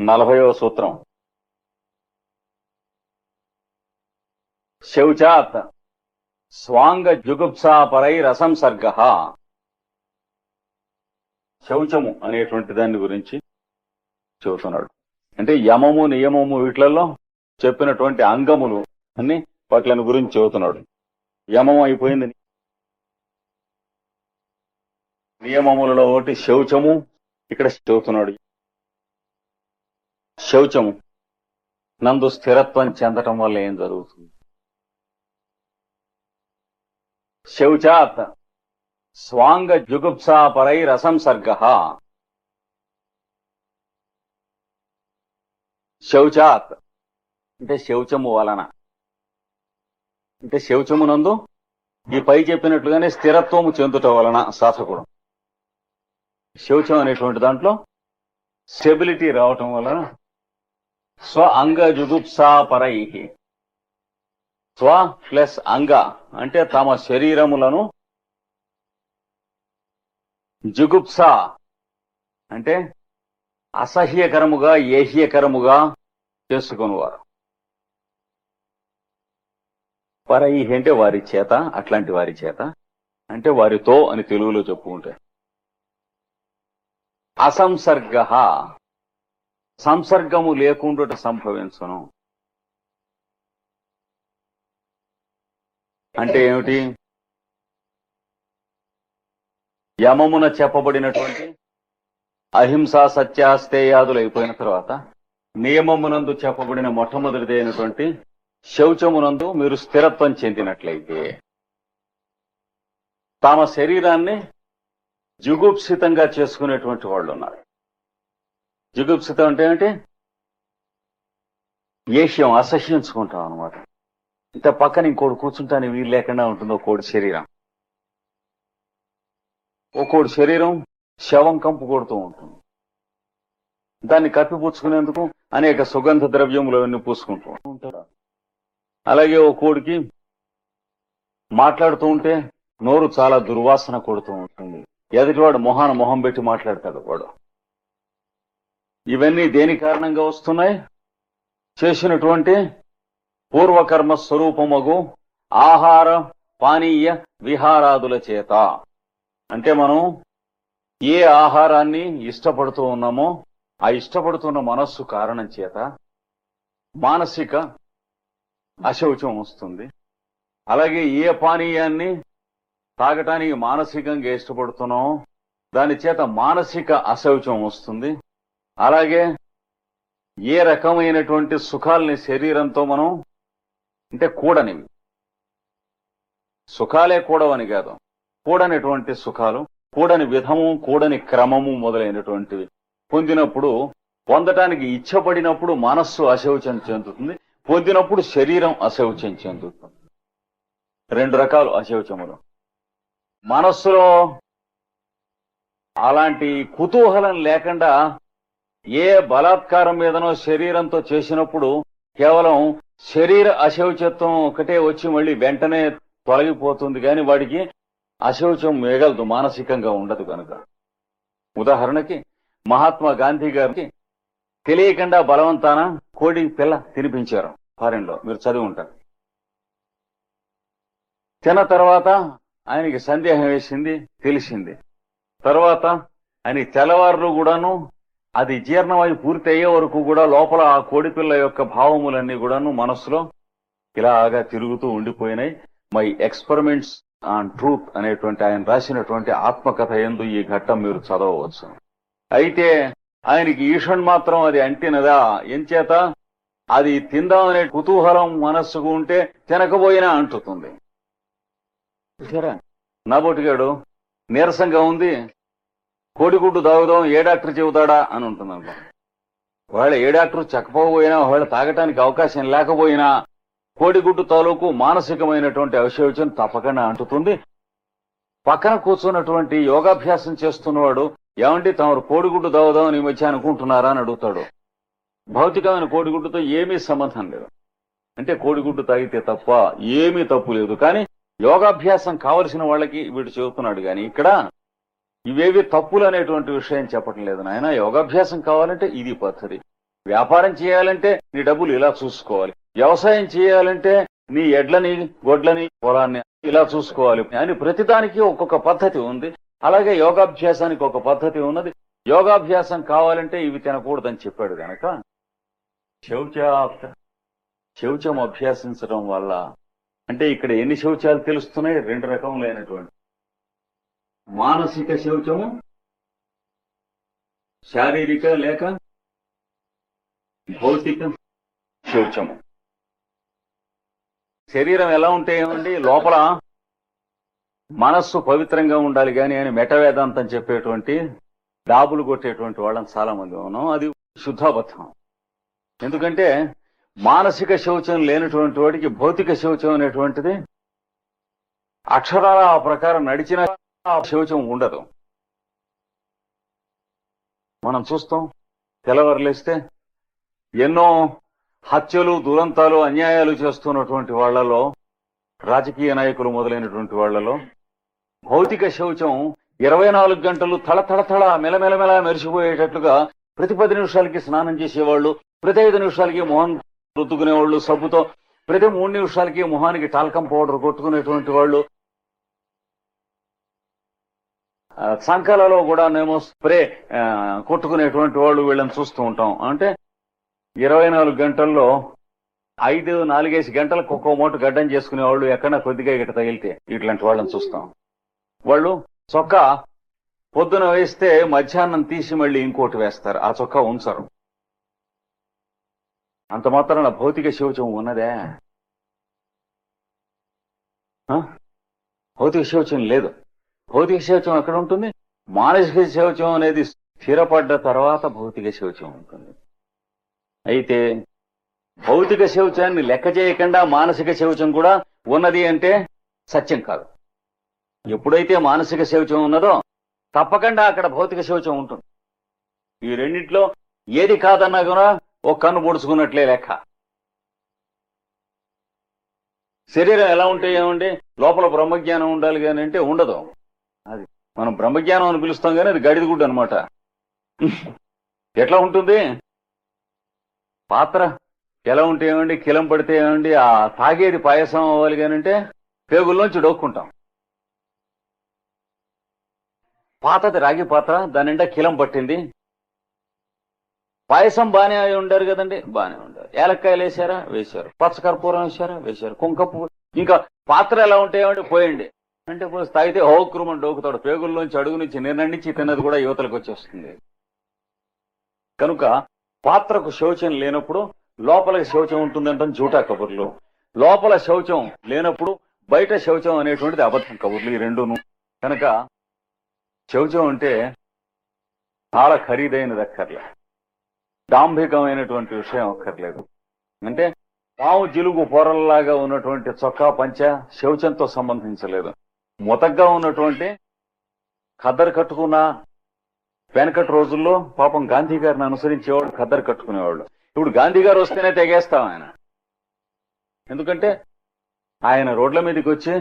నలభయో సూత్రం. శౌచాత్ స్వాంగ జుగుప్సాపరై రసంసర్గ శౌచము అనేటువంటి దాని గురించి చెబుతున్నాడు. అంటే యమము నియమము వీటిలలో చెప్పినటువంటి అంగములు అన్ని వాటిని గురించి చెబుతున్నాడు. యమం అయిపోయింది. నియమములలో ఒకటి శౌచము. ఇక్కడ చెబుతున్నాడు. శౌచము నందు స్థిరత్వం చెందటం వల్ల ఏం జరుగుతుంది? శౌచాత్ స్వాంగ జుగుప్సాపరై రసంసర్గ శౌచాత్ అంటే శౌచము వలన. అంటే శౌచమునందు ఈ పై చెప్పినట్లుగానే స్థిరత్వము చెందుట వలన సాధకుడు. శౌచం అనేటువంటి దాంట్లో స్టెబిలిటీ రావటం వలన స్వ అంగ జుగుప్సాపరై స్వ ప్లస్ అంగ అంటే తమ శరీరములను జుగుప్స అంటే అసహ్యకరముగా ఏహ్యకరముగా చేసుకునివారు. పరై అంటే వారి చేత అట్లాంటి వారి చేత అంటే వారితో అని తెలుగులో చెప్పుకుంటే. అసంసర్గ సంసర్గము లేకుండా సంభవించును. అంటే ఏమిటి? యమమున చెప్పబడినటువంటి అహింసా సత్యాస్తేయాదులు అయిపోయిన తర్వాత నియమమునందు చెప్పబడిన మొట్టమొదటిది అయినటువంటి శౌచమునందు మీరు స్థిరత్వం చెందినట్లయితే తమ శరీరాన్ని జుగుప్సితంగా చేసుకునేటువంటి వాళ్ళు ఉన్నారు జుగుప్సితం అంటే ఏంటి ఏష్యం అసహ్యించుకుంటాం అనమాట ఇంత పక్కన ఇంకోటి కూర్చుంటాను వీలు లేకుండా ఉంటుందో కోడి శరీరం. ఒక్కోటి శరీరం శవం కంపు కొడుతూ ఉంటుంది. దాన్ని కప్పిపుచ్చుకునేందుకు అనేక సుగంధ ద్రవ్యములు అవన్నీ పూసుకుంటూ ఉంటారు. అలాగే ఓ కోడికి మాట్లాడుతూ ఉంటే నోరు చాలా దుర్వాసన కొడుతూ ఉంటుంది. ఎదుటివాడు మొహాన మొహం పెట్టి మాట్లాడతాడు వాడు. ఇవన్నీ దేని కారణంగా వస్తున్నాయి? చేసినటువంటి పూర్వకర్మ స్వరూపమగు ఆహార పానీయ విహారాదుల చేత. అంటే మనం ఏ ఆహారాన్ని ఇష్టపడుతూ ఉన్నామో ఆ ఇష్టపడుతున్న మనస్సు కారణం చేత మానసిక అశౌచం వస్తుంది. అలాగే ఏ పానీయాన్ని తాగటానికి మానసికంగా ఇష్టపడుతున్నామో దాని చేత మానసిక అశౌచం వస్తుంది. అలాగే ఏ రకమైనటువంటి సుఖాల్ని శరీరంతో మనం అంటే కూడనివి. సుఖాలే కూడవని కాదు. కూడనటువంటి సుఖాలు కూడని విధము కూడని క్రమము మొదలైనటువంటివి. పొందినప్పుడు పొందటానికి ఇచ్చపడినప్పుడు మనస్సు అశౌచం చెందుతుంది. పొందినప్పుడు శరీరం అశౌచం చెందుతుంది. రెండు రకాలు అశౌచములు. మనస్సులో అలాంటి కుతూహలం లేకుండా ఏ బలాత్కారం మీదనో శరీరంతో చేసినప్పుడు కేవలం శరీర అశౌచత్వం ఒకటే వచ్చి మళ్ళీ వెంటనే తొలగిపోతుంది కానీ వాడికి అశౌచం మిగలదు మానసికంగా ఉండదు కనుక ఉదాహరణకి మహాత్మా గాంధీ గారికి తెలియకుండా బలవంతాన కోడి పిల్ల తినిపించారు ఫారెన్లో. మీరు చదివి ఉంటారు. తిన తర్వాత ఆయనకి సందేహం వేసింది తెలిసింది. తర్వాత ఆయన తెల్లవారులు కూడాను అది జీర్ణమై పూర్తి అయ్యే వరకు కూడా లోపల ఆ కోడిపిల్ల యొక్క భావములన్నీ కూడాను మనస్సులో ఇలాగా తిరుగుతూ ఉండిపోయినాయి. మై ఎక్స్పెరిమెంట్స్ ఆన్ ట్రూత్ అనేటువంటి ఆయన రాసినటువంటి ఆత్మకథ ఎందు ఈ ఘట్టం మీరు చదవవచ్చు. అయితే ఆయనకి ఈషన్ మాత్రం అది అంటినదా? ఎంచేత అది తిందామనే కుతూహలం మనస్సుకు ఉంటే తినకపోయినా అంటుతుంది. చూసారా నాబోటిగాడు నీరసంగా ఉంది. కోడిగుడ్డు తాగుదాం ఏ డాక్టర్ చెబుతాడా అని ఉంటుంది వాళ్ళ ఏ డాక్టర్ చెక్కపోయినా వాళ్ళ తాగటానికి అవకాశం లేకపోయినా కోడిగుడ్డు తాలూకు మానసికమైనటువంటి అవశేషం తప్పకుండా అంటుతుంది. పక్కన కూర్చున్నటువంటి యోగాభ్యాసం చేస్తున్నవాడు ఏమంటే తమరు కోడిగుడ్డు తాగుదామని ఈ మధ్య అనుకుంటున్నారా అని అడుగుతాడు. భౌతికమైన కోడిగుడ్డుతో ఏమీ సంబంధం లేదు. అంటే కోడిగుడ్డు తాగితే తప్ప ఏమీ తప్పు లేదు. కానీ యోగాభ్యాసం కావలసిన వాళ్ళకి వీడు చెబుతున్నాడు. కానీ ఇక్కడ ఇవేవి తప్పులు అనేటువంటి విషయం చెప్పటం లేదు నాయన. యోగాభ్యాసం కావాలంటే ఇది పద్ధతి. వ్యాపారం చేయాలంటే నీ డబ్బులు ఇలా చూసుకోవాలి. వ్యవసాయం చేయాలంటే నీ ఎడ్లని గొడ్లని పొలాన్ని ఇలా చూసుకోవాలి అని ప్రతిదానికి ఒక్కొక్క పద్ధతి ఉంది. అలాగే యోగాభ్యాసానికి ఒక పద్ధతి ఉన్నది. యోగాభ్యాసం కావాలంటే ఇవి తినకూడదని చెప్పాడు గనక. శౌచ శౌచం అభ్యాసించడం వల్ల అంటే ఇక్కడ ఎన్ని శౌచాలు తెలుస్తున్నాయి? రెండు రకములైనటువంటి మానసిక శౌచము శారీరక లేక భౌతిక శౌచము. శరీరం ఎలా ఉంటే ఏమండి? లోపల మనస్సు పవిత్రంగా ఉండాలి కానీ అని మెట వేదాంతం చెప్పేటువంటి డాబులు కొట్టేటువంటి వాళ్ళని చాలా మంది ఉన్నాం. అది శుద్ధాబద్ధం. ఎందుకంటే మానసిక శౌచం లేనటువంటి వాడికి భౌతిక శౌచం అనేటువంటిది అక్షరాల ఆ ప్రకారం నడిచిన శౌచం ఉండదు. మనం చూస్తాం తెల్లవారులేస్తే ఎన్నో హత్యలు దురంతాలు అన్యాయాలు చేస్తున్నటువంటి వాళ్ళలో రాజకీయ నాయకులు మొదలైనటువంటి వాళ్ళలో భౌతిక శౌచం ఇరవై నాలుగు గంటలు తళ తళ మెలమెలమెల మెరిసిపోయేటట్లుగా ప్రతి పది నిమిషాలకి స్నానం చేసేవాళ్ళు ప్రతి ఐదు నిమిషాలకి మొహం రుద్దుకునేవాళ్ళు సబ్బుతో ప్రతి మూడు నిమిషాలకి మొహానికి టాల్కం పౌడర్ కొట్టుకునేటువంటి వాళ్ళు ఆ, సంకలలో కూడా మేము స్ప్రే కొట్టుకునేటువంటి వాళ్ళు వీళ్ళని చూస్తూ ఉంటాం. అంటే ఇరవై నాలుగు గంటల్లో ఐదు నాలుగేసి గంటలకు ఒక్కో మూట గడ్డం చేసుకునే వాళ్ళు ఎక్కడ కొద్దిగా ఇట తగిలితే ఇట్లాంటి వాళ్ళని చూస్తాం. వాళ్ళు చొక్కా పొద్దున వేస్తే మధ్యాహ్నం తీసి మళ్ళీ ఇంకోటి వేస్తారు. ఆ చొక్కా ఉంచరు. అంత మాత్రాన భౌతిక శౌచం ఉన్నదే. భౌతిక శౌచం లేదు. భౌతిక శౌచం ఎక్కడ ఉంటుంది? మానసిక శౌచం అనేది స్థిరపడ్డ తర్వాత భౌతిక శౌచం ఉంటుంది. అయితే భౌతిక శౌచాన్ని లెక్క చేయకుండా మానసిక శౌచం కూడా ఉన్నది అంటే సత్యం కాదు. ఎప్పుడైతే మానసిక శౌచం ఉన్నదో తప్పకుండా అక్కడ భౌతిక శౌచం ఉంటుంది. ఈ రెండింటిలో ఏది కాదన్నా కూడా ఒక కన్ను పొడుచుకున్నట్లే లెక్క. శరీరం ఎలా ఉంటే ఏమండి లోపల బ్రహ్మజ్ఞానం ఉండాలి కానీ అంటే ఉండదు. మనం బ్రహ్మజ్ఞానం అని పిలుస్తాం కానీ అది గడిది గుడ్డు అనమాట ఎట్లా ఉంటుంది? పాత్ర ఎలా ఉంటే ఏమండి? కిలం పడితే ఏమండి? ఆ తాగేది పాయసం అవ్వాలి కానంటే పేగుల్లోంచి డోక్కుంటాం. పాతది రాగి పాత్ర దాని నిండా కిలం పట్టింది. పాయసం బానే అయి ఉండారు కదండి? బానే ఉండారు. ఏలక్కాయలు వేసారా వేశారు. పచ్చకర్పూరం వేశారా? వేశారు. కుంకపు ఇంకా పాత్ర ఎలా ఉంటాయేమంటే పోయండి. అంటే పోయి తాగితే హోక్రుమని డోకుతాడు. పేగుల్లోంచి అడుగు నుంచి నిర్ణయించి తిన్నది కూడా యువతలకు వచ్చేస్తుంది. కనుక పాత్రకు శౌచం లేనప్పుడు లోపల శౌచం ఉంటుందంటే జూటా కబుర్లు. లోపల శౌచం లేనప్పుడు బయట శౌచం అనేటువంటిది అబద్ధం కబుర్లు ఈ రెండును. కనుక శౌచం అంటే చాలా ఖరీదైనది అక్కర్లే డాంభికమైనటువంటి విషయం అక్కర్లేదు. అంటే పాము జిలుగు పొరల్లాగా ఉన్నటువంటి చొక్కా పంచ శౌచంతో సంబంధించలేదు. మొతగ్గా ఉన్నటువంటి ఖద్దరు కట్టుకున్న వెనకటి రోజుల్లో పాపం గాంధీ గారిని అనుసరించేవాడు ఖద్దరు కట్టుకునేవాళ్ళు ఇప్పుడు గాంధీ గారు వస్తేనే తెగేస్తాం ఆయన. ఎందుకంటే ఆయన రోడ్ల మీదకి వచ్చి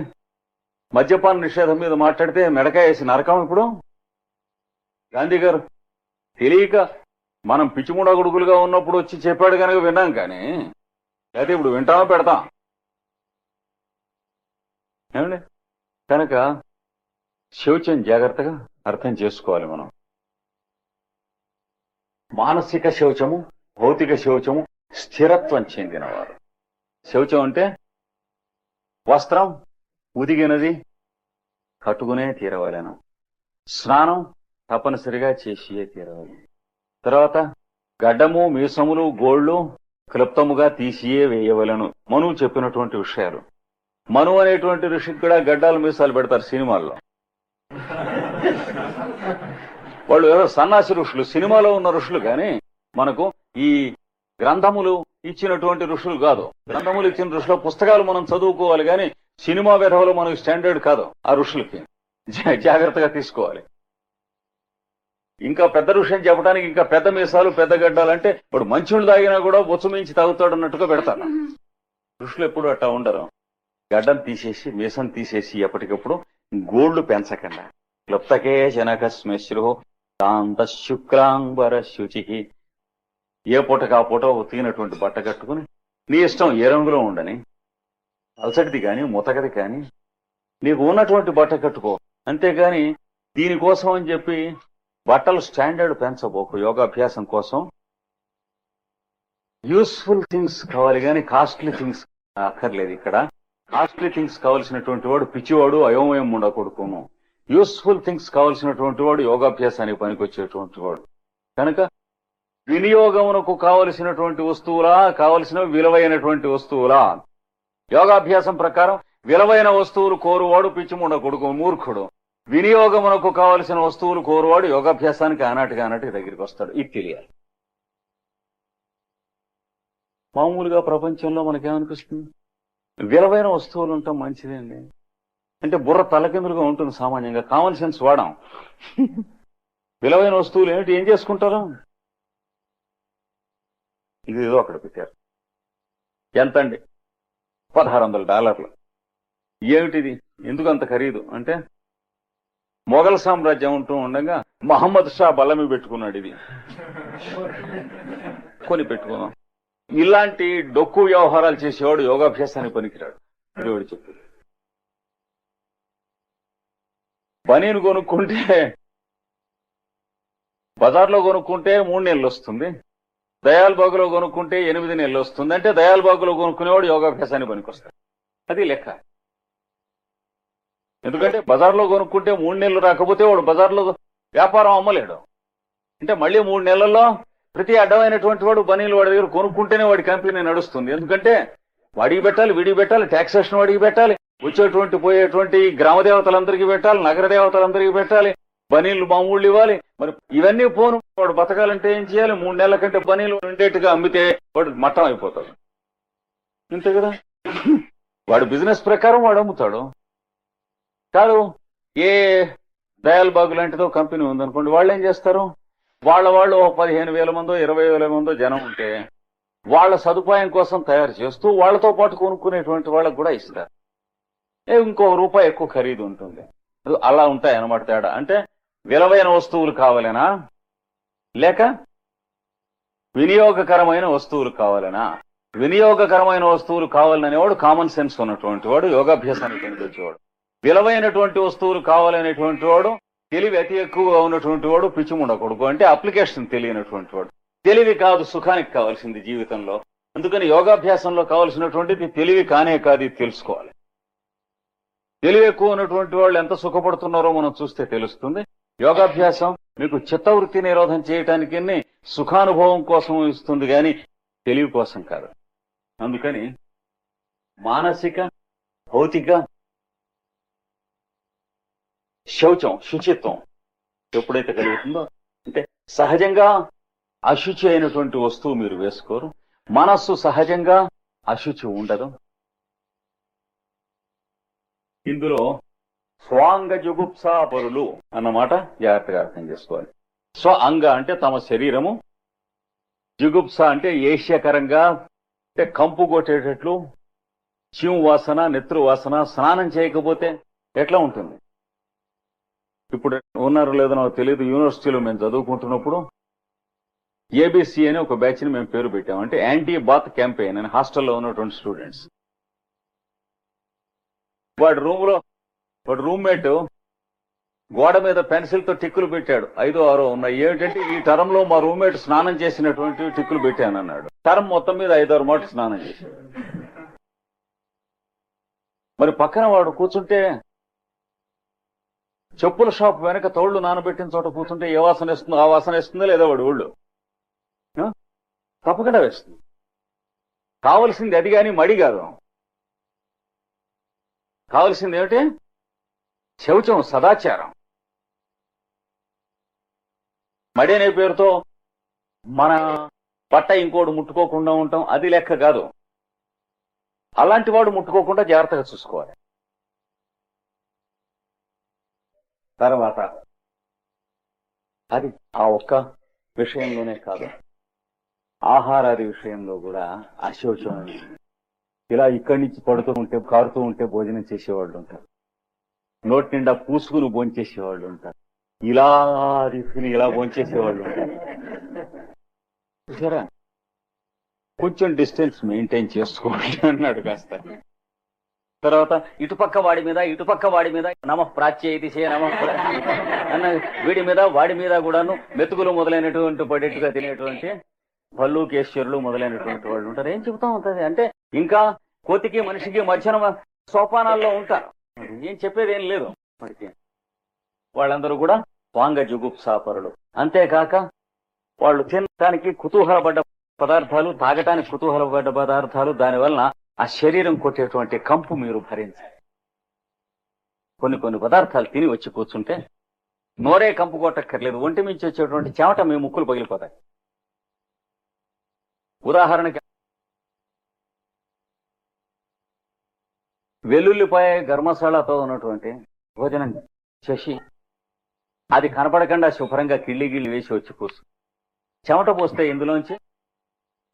మద్యపాన నిషేధం మీద మాట్లాడితే మెడకాయ వేసి నరకం ఇప్పుడు. గాంధీ గారు తెలియక మనం పిచ్చిముడ గుడుగులుగా ఉన్నప్పుడు వచ్చి చెప్పాడు కనుక విన్నాం కానీ అయితే ఇప్పుడు వింటామో పెడతాం? ఏమండి? కనుక శౌచం జాగ్రత్తగా అర్థం చేసుకోవాలి మనం. మానసిక శౌచము భౌతిక శౌచము స్థిరత్వం చెందినవారు. శౌచం అంటే వస్త్రం ఉదిగినది కట్టుకునే తీరవలెను. స్నానం తప్పనిసరిగా చేసియే తీరవాలి. తర్వాత గడ్డము మీసములు గోళ్ళు క్లుప్తముగా తీసియే వేయవలను. మనువు చెప్పినటువంటి విషయాలు. మను అనేటువంటి ఋషికి కూడా గడ్డాలు మీసాలు పెడతారు సినిమాల్లో. వాళ్ళు ఎవరో సన్నాసి ఋషులు సినిమాలో ఉన్న ఋషులు కానీ మనకు ఈ గ్రంథములు ఇచ్చినటువంటి ఋషులు కాదు. గ్రంథములు ఇచ్చిన ఋషుల పుస్తకాలు మనం చదువుకోవాలి కానీ సినిమా విధవలు మనకు స్టాండర్డ్ కాదు ఆ ఋషులకి. జాగ్రత్తగా తీసుకోవాలి. ఇంకా పెద్ద ఋషి చెప్పడానికి ఇంకా పెద్ద మీసాలు పెద్ద గడ్డాలంటే వాడు ఇప్పుడు తాగినా కూడా బొచ్చు మించి తాగుతాడు అన్నట్టుగా పెడతాను ఋషులు ఎప్పుడు అట్టా ఉండరు. గడ్డం తీసేసి మీసం తీసేసి ఎప్పటికప్పుడు గోళ్ళు పెంచకుండా. క్లుప్తకే జనక శ్మశ్రు కాంత శుక్లాంబర శుచి. ఏ పూట కా పూట ఉతికినటువంటి బట్ట కట్టుకుని నీ ఇష్టం ఏ రంగులో ఉండని అలసటిది కానీ ముతకది కానీ నీకు ఉన్నటువంటి బట్ట కట్టుకో. అంతేగాని దీనికోసం అని చెప్పి బట్టలు స్టాండర్డ్ పెంచబోకు యోగాభ్యాసం కోసం. యూస్ఫుల్ థింగ్స్ కావాలి కానీ కాస్ట్లీ థింగ్స్ అక్కర్లేదు ఇక్కడ. కాస్ట్లీ థింగ్స్ కావలసినటువంటి వాడు పిచ్చివాడు అయోమయం ఉండకూడకును యూస్ఫుల్ థింగ్స్ కావలసినటువంటి వాడు యోగాభ్యాసానికి పనికొచ్చేటువంటి వాడు. కనుక వినియోగమునకు కావలసినటువంటి వస్తువులా కావలసిన విలువైనటువంటి వస్తువులా. యోగాభ్యాసం ప్రకారం విలువైన వస్తువులు కోరువాడు పిచ్చిముండ కొడుకు మూర్ఖుడు. వినియోగమునకు కావలసిన వస్తువులు కోరువాడు యోగాభ్యాసానికి ఆనాటిగా ఆనాటికి దగ్గరికి వస్తాడు. ఇది తెలియాలి. మామూలుగా ప్రపంచంలో మనకేమనిపిస్తుంది? విలువైన వస్తువులు ఉంటాం మంచిదండి. అంటే బుర్ర తలకిందులుగా ఉంటుంది సామాన్యంగా. కామన్ సెన్స్ వాడాం. విలువైన వస్తువులు ఏమిటి? ఏం చేసుకుంటారు? ఇది ఏదో అక్కడ పెట్టారు. ఎంత అండి పదహారు వందల డాలర్లు. ఏమిటిది? ఎందుకు అంత ఖరీదు? అంటే మొఘల్ సామ్రాజ్యం ఉంటూ ఉండగా మహమ్మద్ షా బలమి పెట్టుకున్నాడు ఇది. కొని పెట్టుకున్నాం. ఇలాంటి డొక్కు వ్యవహారాలు చేసేవాడు యోగాభ్యాసానికి పనికిరాడు. దేవుడు చెప్పు బనీను కొనుక్కుంటే బజార్లో కొనుక్కుంటే మూడు నెలలు వస్తుంది. దయాల్బాగులో కొనుక్కుంటే ఎనిమిది నెలలు వస్తుంది. అంటే దయాల్బాగులో కొనుక్కునేవాడు యోగాభ్యాసానికి పనికొస్తాడు. అది లెక్క. ఎందుకంటే బజార్లో కొనుక్కుంటే మూడు నెలలు రాకపోతే వాడు బజార్లో వ్యాపారం అమ్మలేడు. అంటే మళ్ళీ మూడు నెలల్లో ప్రతి అడ్డమైనటువంటి వాడు బనీలు వాడి దగ్గర కొనుక్కుంటేనే వాడి కంపెనీ నడుస్తుంది. ఎందుకంటే వాడికి పెట్టాలి వీడికి పెట్టాలి ట్యాక్సేషన్ వాడికి పెట్టాలి వచ్చేటువంటి పోయేటువంటి గ్రామ దేవతలందరికీ పెట్టాలి నగర దేవతలందరికీ పెట్టాలి బనీలు మామూళ్ళు ఇవ్వాలి. మరి ఇవన్నీ పోను వాడు బతకాలంటే ఏం చేయాలి? మూడు నెలల కంటే బనీలు ఉండేట్టుగా అమ్మితే వాడు మట్టం అయిపోతాడు. అంతే కదా? వాడు బిజినెస్ ప్రకారం వాడు అమ్ముతాడు. కాదు ఏ దయాల్ బాగు లాంటిదో కంపెనీ ఉందనుకోండి వాళ్ళు ఏం చేస్తారు? వాళ్ళ వాళ్ళు ఒక పదిహేను వేల మందో ఇరవై వేల మందో జనం ఉంటే వాళ్ళ సదుపాయం కోసం తయారు చేస్తూ వాళ్ళతో పాటు కొనుక్కునేటువంటి వాళ్ళకు కూడా ఇస్తారు. ఇంకో రూపాయి ఎక్కువ ఖరీదు ఉంటుంది. అలా ఉంటాయి అనమాట తేడా. అంటే విలువైన వస్తువులు కావాలనా? లేక వినియోగకరమైన వస్తువులు కావాలనా? వినియోగకరమైన వస్తువులు కావాలనేవాడు కామన్ సెన్స్ ఉన్నటువంటి వాడు యోగాభ్యాసానికి వచ్చేవాడు విలువైనటువంటి వస్తువులు కావాలనేటువంటి వాడు తెలివి అతి ఎక్కువగా ఉన్నటువంటి వాడు పిచ్చిముండ కొడుకు అంటే అప్లికేషన్ తెలియనటువంటి వాడు. తెలివి కాదు సుఖానికి కావాల్సింది జీవితంలో. అందుకని యోగాభ్యాసంలో కావాల్సినటువంటిది తెలివి కానే కాదు ఇది తెలుసుకోవాలి. తెలివి ఎక్కువ ఉన్నటువంటి వాళ్ళు ఎంత సుఖపడుతున్నారో మనం చూస్తే తెలుస్తుంది. యోగాభ్యాసం మీకు చిత్తవృత్తి నిరోధం చేయటానికి సుఖానుభవం కోసం ఇస్తుంది కానీ తెలివి కోసం కాదు. అందుకని మానసిక భౌతిక శౌచం శుచిత్వం. ఎప్పుడైతే కలుగుతుందో అంటే సహజంగా అశుచి అయినటువంటి వస్తువు మీరు వేసుకోరు. మనస్సు సహజంగా అశుచి ఉండదు. ఇందులో స్వాంగ జుగుప్సాపరులు అన్నమాట జాగ్రత్తగా అర్థం చేసుకోవాలి. స్వ అంగ అంటే తమ శరీరము. జుగుప్స అంటే ఏష్యాకరంగా అంటే కంపు కొట్టేటట్లు చీము వాసన నెత్రు వాసన స్నానం చేయకపోతే ఎట్లా ఉంటుంది? ఇప్పుడు ఉన్నారో లేదో నాకు తెలియదు యూనివర్సిటీలో మేము చదువుకుంటున్నప్పుడు ఏబిసి అని ఒక బ్యాచ్ని మేము పేరు పెట్టాం. అంటే యాంటీ బాత్ క్యాంపెయిన్ అని హాస్టల్లో ఉన్నటువంటి స్టూడెంట్స్ వాడి రూమ్లో వాడు రూమ్మేట్ గోడ మీద పెన్సిల్తో టిక్కులు పెట్టాడు. ఐదో ఆరో ఉన్నాయి. ఏమిటంటే ఈ టర్మ్లో మా రూమ్మేట్ స్నానం చేసినటువంటి టిక్కులు పెట్టాను అన్నాడు. టర్మ్ మొత్తం మీద ఐదారు మాట స్నానం చేశాడు. మరి పక్కన వాడు కూర్చుంటే చెప్పుల షాప్ వెనక తోళ్ళు నానబెట్టిన చోట కూర్చుంటే ఏ వాసన వేస్తుందో ఆ వాసన వేస్తుందో లేదా వాడు ఊళ్ళు. తప్పకుండా వేస్తుంది. కావలసింది అది కానీ మడి కాదు. కావలసింది ఏమిటి? శౌచం సదాచారం. మడి అనే పేరుతో మన బట్ట ఇంకోటి ముట్టుకోకుండా ఉంటాం అది లెక్క కాదు. అలాంటి వాడు ముట్టుకోకుండా జాగ్రత్తగా చూసుకోవాలి. తర్వాత అది ఆ ఒక్క విషయంలోనే కాదు. ఆహారాది విషయంలో కూడా అశోచం ఇలా ఇక్కడి నుంచి పడుతూ ఉంటే కారుతూ ఉంటే భోజనం చేసేవాళ్ళు ఉంటారు. నోటి నిండా పూసుకుని భోంచేసేవాళ్ళు ఉంటారు. ఇలా తీసుకుని ఇలా భోంచేసేవాళ్ళు ఉంటారు. చూసారా? కొంచెం డిస్టెన్స్ మెయింటైన్ చేసుకోండి అన్నాడు కాస్త. తర్వాత ఇటుపక్క వాడి మీద ఇటుపక్క వాడి మీద నమ ప్రాచ్య చే నమ అన్న వీడి మీద వాడి మీద కూడాను మెతుకులు మొదలైనటువంటి పడేట్టుగా తినేటువంటి భల్లూకేశ్వరులు మొదలైనటువంటి వాళ్ళు ఉంటారు. ఏం చెబుతా ఉంటది అంటే ఇంకా కోతికి మనిషికి మధ్యన సోపానాల్లో ఉంటారు. ఏం చెప్పేది ఏం లేదు వాళ్ళందరూ కూడా వాంగ జుగుప్సాపరులు అంతేకాక వాళ్ళు తినడానికి కుతూహలపడ్డ పదార్థాలు తాగటానికి కుతూహలపడ్డ పదార్థాలు దానివల్ల ఆ శరీరం కొట్టేటువంటి కంపు మీరు భరించాలి కొన్ని కొన్ని పదార్థాలు తిని వచ్చి కూర్చుంటే నోరే కంపు కొట్టక్కర్లేదు ఒంటి మించి వచ్చేటువంటి చెమట మీ ముక్కులు పగిలిపోతాయి. ఉదాహరణకి వెల్లుల్లిపాయ గర్మశాలతో ఉన్నటువంటి భోజనం చేసి అది కనపడకుండా శుభ్రంగా కిళ్ళి గిళ్ళి వేసి వచ్చి కూర్చు. చెమట పోస్తే ఇందులోంచి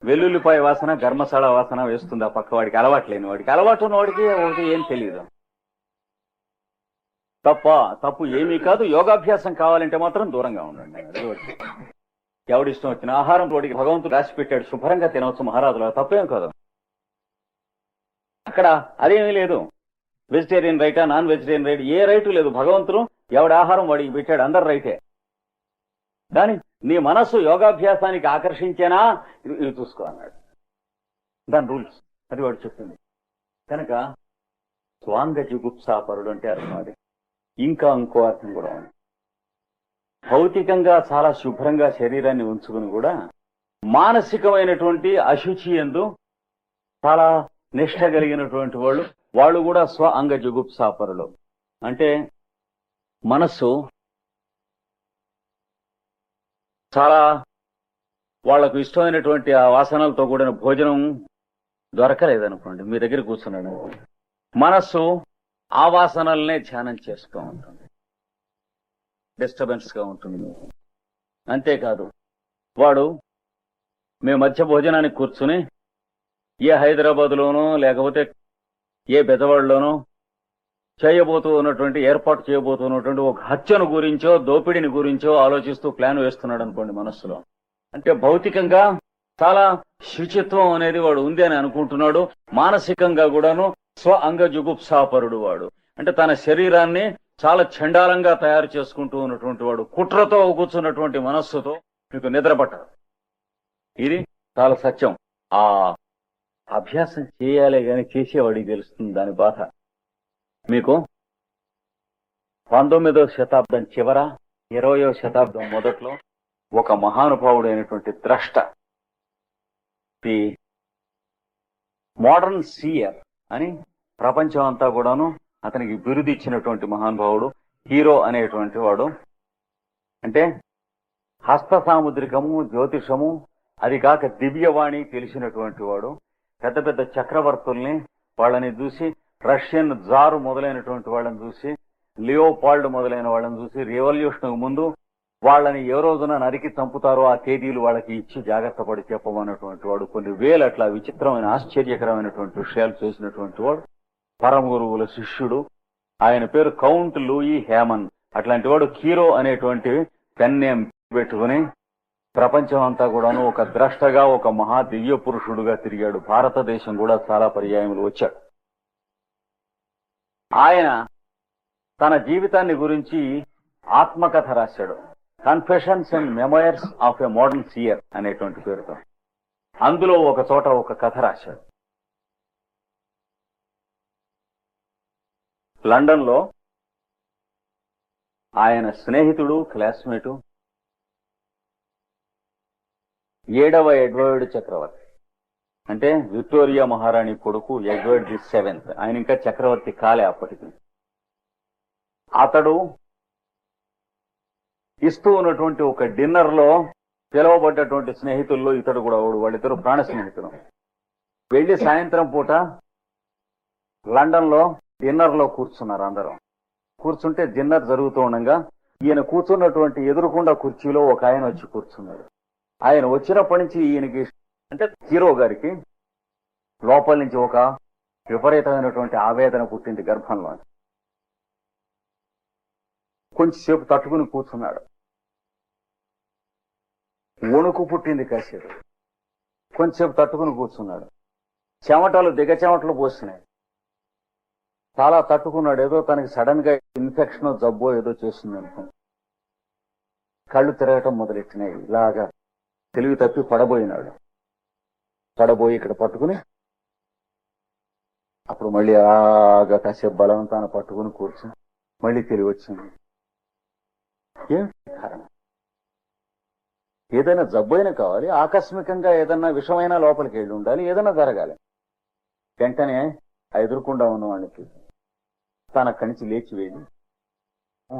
వెల్లుల్లిపాయ వాసన గర్మశాల వాసన వేస్తుంది ఆ పక్క వాడికి అలవాటు లేని వాడికి. అలవాటు ఉన్న వాడికి ఒకటి ఏం తెలియదు తప్ప తప్పు ఏమీ కాదు. యోగాభ్యాసం కావాలంటే మాత్రం దూరంగా ఉండండి. ఎవడి ఇష్టం ఎవడిష్టం వచ్చిన ఆహారం వాడికి భగవంతుడు రాసి పెట్టాడు. శుభ్రంగా తినవచ్చు మహారాజులు. తప్పేం కాదు. అక్కడ అదేమీ లేదు. వెజిటేరియన్ రైటా నాన్ వెజిటేరియన్ రైట్ ఏ రైటు లేదు. భగవంతుడు ఎవడి ఆహారం వాడికి పెట్టాడు? అందరు రైటే. కానీ నీ మనస్సు యోగాభ్యాసానికి ఆకర్షించేనా? ఇది చూసుకో అన్నాడు. దాని రూల్స్. అది వాడు చెప్తుంది కనుక స్వాంగ జిగుప్సాపరుడు అంటే అర్థం అది. ఇంకా ఇంకో అర్థం కూడా ఉంది. భౌతికంగా చాలా శుభ్రంగా శరీరాన్ని ఉంచుకుని కూడా మానసికమైనటువంటి అశుచి ఎందు చాలా నిష్ట కలిగినటువంటి వాళ్ళు వాళ్ళు కూడా స్వ అంగ జుగుప్సాపరులు అంటే మనస్సు చాలా వాళ్ళకు ఇష్టమైనటువంటి ఆ వాసనలతో కూడిన భోజనం దొరకలేదనుకోండి మీ దగ్గర కూర్చున్నాడు మనస్సు ఆ వాసనలనే ధ్యానం చేస్తూ ఉంటుంది. డిస్టర్బెన్స్గా ఉంటుంది. అంతేకాదు వాడు మేము మధ్య భోజనానికి కూర్చుని ఏ హైదరాబాద్ లోనో లేకపోతే ఏ బెదవాడలోనో చేయబోతూ ఉన్నటువంటి ఏర్పాటు చేయబోతున్నటువంటి ఒక హత్యను గురించో దోపిడిని గురించో ఆలోచిస్తూ ప్లాన్ వేస్తున్నాడు అనుకోండి మనస్సులో. అంటే భౌతికంగా చాలా శుచిత్వం అనేది వాడు ఉంది అని అనుకుంటున్నాడు. మానసికంగా కూడాను స్వ అంగ జుగుప్సాపరుడు వాడు. అంటే తన శరీరాన్ని చాలా చండాలంగా తయారు చేసుకుంటూ ఉన్నటువంటి వాడు కుట్రతో కూర్చున్నటువంటి మనస్సుతో మీకు నిద్రపట్టదు ఇది చాలా సత్యం. ఆ అభ్యాసం చేయాలి కానీ చేసేవాడికి తెలుస్తుంది దాని బాధ. మీకు? పంతొమ్మిదవ శతాబ్దం చివర ఇరవయో శతాబ్దం మొదట్లో ఒక మహానుభావుడైనటువంటి ద్రష్ట ది మోడర్న్ సీయర్ అని ప్రపంచం అంతా కూడాను అతనికి బిరుది ఇచ్చినటువంటి మహానుభావుడు హీరో అనేటువంటి వాడు. అంటే హస్త సాముద్రికము జ్యోతిషము అది కాక దివ్యవాణి తెలిసినటువంటి వాడు. పెద్ద పెద్ద చక్రవర్తుల్ని వాళ్ళని చూసి రష్యన్ జారు మొదలైనటువంటి వాళ్ళని చూసి లియోపాల్డ్ మొదలైన వాళ్ళని చూసి రెవల్యూషన్ ముందు వాళ్ళని ఏ రోజున నరికి చంపుతారో ఆ తేదీలు వాళ్ళకి ఇచ్చి జాగ్రత్త పడి చెప్పమన్నటువంటి వాడు కొన్ని వేలు అట్లా విచిత్రమైన ఆశ్చర్యకరమైనటువంటి విషయాలు చేసినటువంటి వాడు. పరమ గురువుల శిష్యుడు. ఆయన పేరు కౌంట్ లూయి హేమన్. అట్లాంటి వాడు కీరో అనేటువంటి పెన్ నేమ్ పెట్టుకుని ప్రపంచం అంతా కూడాను ఒక ద్రష్టగా ఒక మహా దివ్య పురుషుడుగా తిరిగాడు. భారతదేశం కూడా చాలా పర్యాయములు వచ్చాడు. ఆయన తన జీవితాన్ని గురించి ఆత్మకథ రాశాడు. Confessions and memoirs of a modern seer అనేటువంటి పేరుతో. అందులో ఒక చోట ఒక కథ రాశాడు. లండన్లో ఆయన స్నేహితుడు క్లాస్మేటు ఏడవ ఎడ్వర్డ్ చక్రవర్తి. అంటే విక్టోరియా మహారాణి కొడుకు ఎడ్వర్డ్ ది సెవెంత్. ఆయన ఇంకా చక్రవర్తి కాలే అప్పటికి. అతడు ఇస్తూ ఉన్నటువంటి ఒక డిన్నర్లో పిలువబడ్డటువంటి స్నేహితుల్లో ఇతడు కూడా ఒకడు వాళ్ళిద్దరు ప్రాణ స్నేహితులు. వెళ్ళి సాయంత్రం పూట లండన్లో డిన్నర్లో కూర్చున్నారు అందరూ. కూర్చుంటే డిన్నర్ జరుగుతూ ఉండగా ఈయన కూర్చున్నటువంటి ఎదురుకుండా కుర్చీలో ఒక ఆయన వచ్చి కూర్చున్నాడు. ఆయన వచ్చినప్పటి నుంచి ఈయనకి అంటే హీరో గారికి లోపల నుంచి ఒక విపరీతమైనటువంటి ఆవేదన పుట్టింది గర్భంలో. కొంచెంసేపు తట్టుకుని కూర్చున్నాడు. వణుకు పుట్టింది కాసేపు కొంచెంసేపు తట్టుకుని కూర్చున్నాడు. చెమటలు దిగ చెమటలు పోస్తున్నాయి. చాలా తట్టుకున్నాడు. ఏదో తనకి సడన్గా ఇన్ఫెక్షన్ జబ్బో ఏదో చేస్తుంది అనుకున్నాడు కళ్ళు తిరగటం మొదలెట్టినాయి. ఇలాగా తెలివి తప్పి పడబోయినాడు. పడబోయి ఇక్కడ పట్టుకుని అప్పుడు మళ్ళీ ఆగా కాసేపు బలవంతాన పట్టుకుని కూర్చుని మళ్ళీ తిరిగి వచ్చింది. ఏమిటి కారణం? ఏదైనా జబ్బైనా కావాలి ఆకస్మికంగా ఏదైనా విషమైన లోపలికి వెళ్ళి ఉండాలి ఏదైనా జరగాలి. వెంటనే ఎదురుకుండా ఉన్నవాడికి తన కణిచి లేచి వెళ్ళి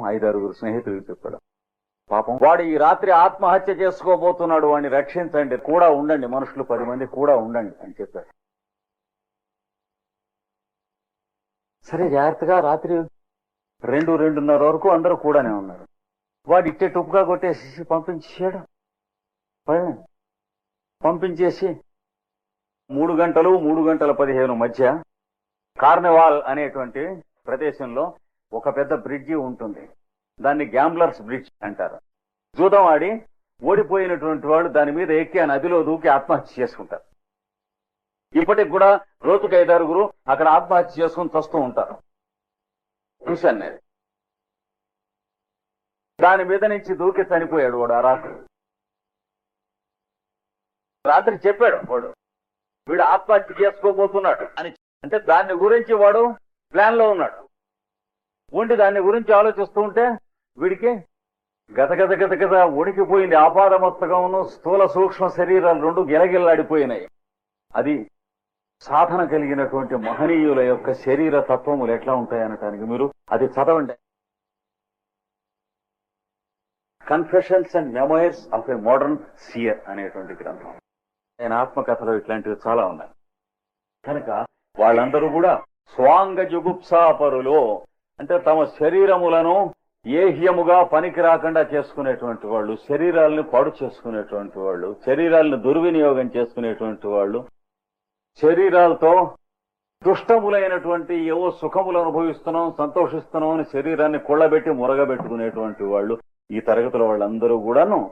ఐదారుగురు స్నేహితులకు చెప్పాడు. పాపం. వాడు ఈ రాత్రి ఆత్మహత్య చేసుకోబోతున్నాడు వాడిని రక్షించండి. కూడా ఉండండి మనుషులు పది మంది కూడా ఉండండి అని చెప్పారు సరే జాగ్రత్తగా రాత్రి రెండు రెండున్నర వరకు అందరూ కూడానే ఉన్నారు. వాడు ఇట్టే టుప్పుగా కొట్టేసి పంపించేసాడు పంపించేసి మూడు గంటలు మూడు గంటల పదిహేను మధ్య కార్నివాల్ అనేటువంటి ప్రదేశంలో ఒక పెద్ద బ్రిడ్జి ఉంటుంది. దాన్ని గ్యాంబ్లర్స్ బ్రిడ్జ్ అంటారు. జూదం ఆడి ఓడిపోయినటువంటి వాళ్ళు దాని మీద ఎక్కి ఆ నదిలో దూకి ఆత్మహత్య చేసుకుంటారు. ఇప్పటికి కూడా రోజుకు ఐదారుగురు అక్కడ ఆత్మహత్య చేసుకుని తస్తూ ఉంటారు. చూశాను నేను. దాని మీద నుంచి దూకి చనిపోయాడు వాడు ఆ రాత్రి. రాత్రి చెప్పాడు వాడు వీడు ఆత్మహత్య చేసుకోబోతున్నాడు అని అంటే దాని గురించి వాడు ప్లాన్లో ఉన్నాడు. ఉండి దాని గురించి ఆలోచిస్తూ ఉంటే వీడికి? గత గత గత గత ఉడికిపోయింది ఆపాదమస్తకమును స్థూల సూక్ష్మ శరీరాలు రెండు గిలగిల్లాడిపోయినాయి. అది సాధన కలిగినటువంటి మహనీయుల యొక్క శరీర తత్వములు ఎట్లా ఉంటాయనటానికి మీరు అది చదవండి. Confessions and memoirs of a modern seer అనేటువంటి గ్రంథం. ఆయన ఆత్మకథలు ఇట్లాంటివి చాలా ఉన్నాయి. కనుక వాళ్ళందరూ కూడా స్వాంగ జుగుప్సాపరులు అంటే తమ శరీరములను ఏహ్యముగా పనికి రాకుండా చేసుకునేటువంటి వాళ్ళు శరీరాలను పాడు చేసుకునేటువంటి వాళ్ళు శరీరాలను దుర్వినియోగం చేసుకునేటువంటి వాళ్ళు శరీరాలతో దుష్టములైనటువంటి ఏవో సుఖములు అనుభవిస్తున్నాం సంతోషిస్తున్నాం అని శరీరాన్ని కుళ్ళబెట్టి మురగబెట్టుకునేటువంటి వాళ్ళు ఈ తరగతుల వాళ్ళందరూ కూడాను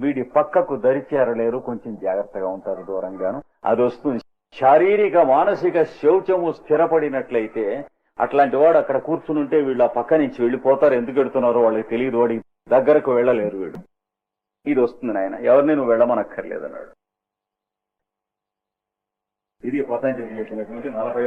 వీడి పక్కకు దరిచేరలేరు కొంచెం జాగ్రత్తగా ఉంటారు దూరంగాను. అది వస్తుంది. శారీరక మానసిక శౌచము స్థిరపడినట్లయితే అట్లాంటి వాడు అక్కడ కూర్చుని ఉంటే వీళ్ళు ఆ పక్క నుంచి వెళ్ళిపోతారు. ఎందుకు వెళ్తున్నారో వాళ్ళకి తెలియదు వాడి దగ్గరకు వెళ్ళలేరు వీడు. ఇది వస్తుంది నాయన. ఎవరిని నువ్వు వెళ్ళమనక్కర్లేదన్నాడు. ఇది పతంజలి చెప్పినటువంటి నలభై